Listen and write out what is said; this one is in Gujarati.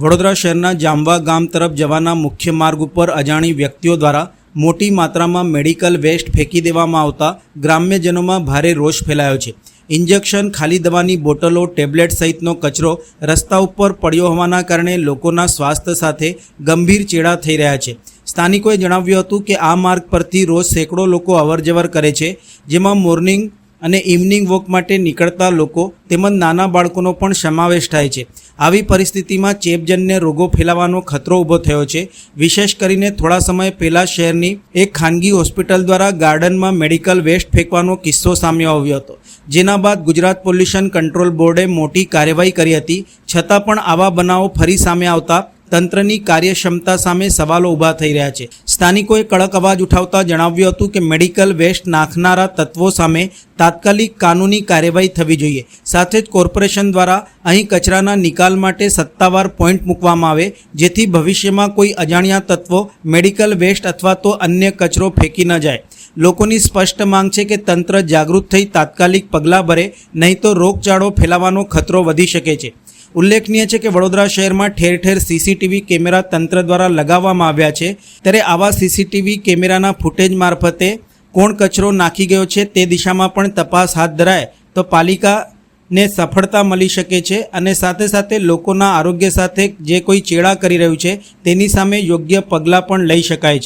વડોદરા શહેરના જાંબા ગામ તરફ જવાના મુખ્ય માર્ગ ઉપર અજાણી વ્યક્તિઓ દ્વારા મોટી માત્રામાં મેડિકલ વેસ્ટ ફેંકી દેવામાં આવતા ગ્રામ્યજનોમાં ભારે રોષ ફેલાયો છે. ઇન્જેક્શન, ખાલી દવાની બોટલો, ટેબ્લેટ સહિતનો કચરો રસ્તા ઉપર પડ્યો હોવાના કારણે લોકોના સ્વાસ્થ્ય સાથે ગંભીર ચેડા થઈ રહ્યા છે. સ્થાનિકોએ જણાવ્યું હતું કે આ માર્ગ પરથી રોજ સેંકડો લોકો અવરજવર કરે છે, જેમાં મોર્નિંગ અને ઇવનિંગ વોક માટે નીકળતા લોકો તેમજ નાના બાળકોનો પણ સમાવેશ થાય છે. આવી પરિસ્થિતિમાં ચેપજન્ય રોગો ફેલાવાનો ખતરો ઊભો થયો છે. વિશેષ કરીને થોડા સમય પહેલાં શહેરની એક ખાનગી હોસ્પિટલ દ્વારા ગાર્ડનમાં મેડિકલ વેસ્ટ ફેંકવાનો કિસ્સો સામે આવ્યો હતો. જેના બાદ ગુજરાત પોલ્યુશન કંટ્રોલ બોર્ડે મોટી કાર્યવાહી કરી હતી. છતાં પણ આવા બનાવો ફરી સામે આવતા તંત્રની કાર્યક્ષમતા સામે સવાલો ઊભા થઈ રહ્યા છે. સ્થાનિકોએ કડક અવાજ ઉઠાવતા જણાવ્યું હતું કે મેડિકલ વેસ્ટ નાખનારા તત્વો સામે તાત્કાલિક કાનૂની કાર્યવાહી થવી જોઈએ. સાથે જ કોર્પોરેશન દ્વારા અહીં કચરાના નિકાલ માટે સત્તાવાર પોઈન્ટ મૂકવામાં આવે, જેથી ભવિષ્યમાં કોઈ અજાણ્યા તત્વો મેડિકલ વેસ્ટ અથવા તો અન્ય કચરો ફેંકી ન જાય. લોકોની સ્પષ્ટ માંગ છે કે તંત્ર જાગૃત થઈ તાત્કાલિક પગલાં ભરે, નહીં તો રોગચાળો ફેલાવાનો ખતરો વધી શકે છે. ઉલ્લેખનીય છે કે વડોદરા શહેરમાં ઠેર ઠેર સીસીટીવી કેમેરા તંત્ર દ્વારા લગાવવામાં આવ્યા છે. ત્યારે આવા સીસીટીવી કેમેરાના ફૂટેજ મારફતે કોણ કચરો નાખી ગયો છે તે દિશામાં પણ તપાસ હાથ ધરાય તો પાલિકાને સફળતા મળી શકે છે અને સાથે સાથે લોકોના આરોગ્ય સાથે જે કોઈ ચેડા કરી રહ્યું છે તેની સામે યોગ્ય પગલાં પણ લઈ શકાય છે.